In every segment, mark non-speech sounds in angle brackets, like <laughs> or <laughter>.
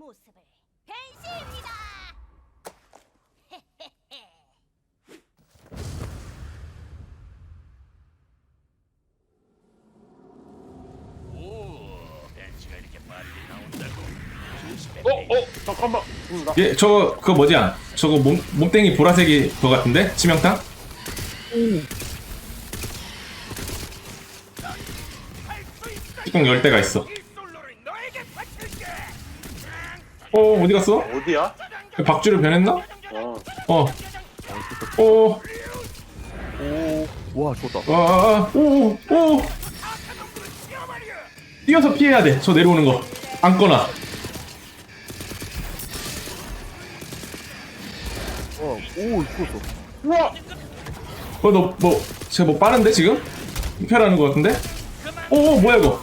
모습을 벤시입니다. <laughs> 어, 어, 잠깐만. 음, 나얘 저거 그거 뭐지야? 저거 몸 몸땡이 보라색이 그거 같은데 치명타? 뚜껑 열 대가 있어. 어 어디 갔어? 어디야? 박쥐로 변했나? 어. 어. 오, 오, 와, 좋다. 와, 오, 오. 뛰어서 피해야 돼. 저 내려오는 거. 안거나. 와, 오, 죽었어. 우와! 어, 너, 뭐, 쟤뭐 빠른데, 지금? 입혈하는 거 같은데? 오, 오, 뭐야, 이거?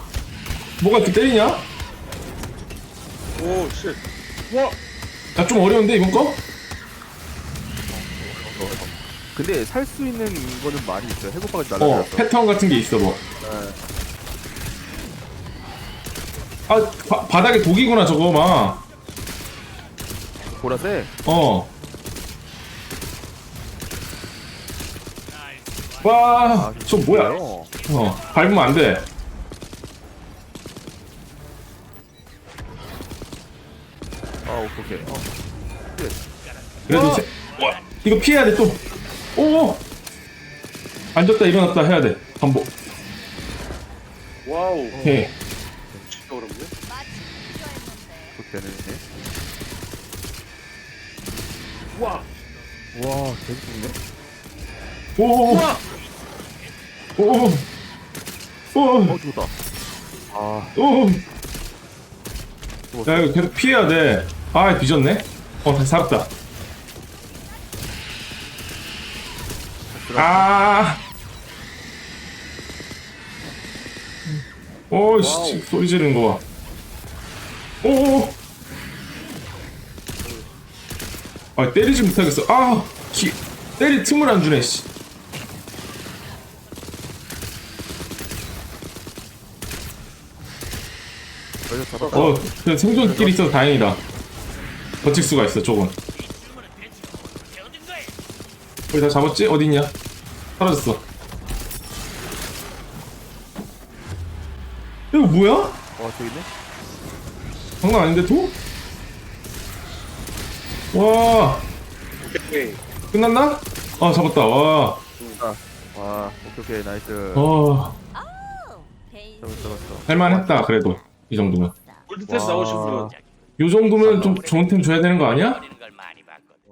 뭐가 이렇게 때리냐? 오, 쉣. 우와! 나 좀 어려운데, 이번 거? 근데 살 수 있는 거는 많이 있어요. 해고파가 어, 날라들었어. 패턴 같은 게 있어, 뭐. 네. 아, 바, 바닥에 독이구나, 저거, 막. 보라색. 어. 와, 저 뭐야? 어, 밟으면 안 돼. 아, 오케이, 오케이. 어. 그래도 세... 와, 이거 피해야 돼, 또. 오! 앉았다, 일어났다 해야 돼. 반복. 와우. 오케이. 진짜 어렵네. 그렇게 되네. 우와! 와, 계속 죽네. 오! 우와! 오! 오! 어, 죽었다. 아, 오! 야, 이거 계속 피해야 돼. 아, 뒤졌네. 어, 다시 살았다. 아! 오, 씨, 와우. 소리 지르는 거 봐. 오! 아, 때리지 못하겠어. 아! 기, 때릴 틈을 안 주네, 씨. 여기서 잡았다. 어, 그래, 생존끼리 있어서 다행이다. 버틸 수가 있어, 저건. 거기 다 잡았지? 어딨냐? 사라졌어. 이거 뭐야? 와, 저기 있네. 장난 아닌데, 도? 와, 오케이. 끝났나? 아, 잡았다, 와. 아, 와, 오케이, 오케이, 나이스. 벤시. 잡았어, 잡았어. 할만했다, 그래도. 이 정도면. 골드테스 와. 나오신 분은 요 정도면 좀 좋은 템 줘야 되는 거 아니야?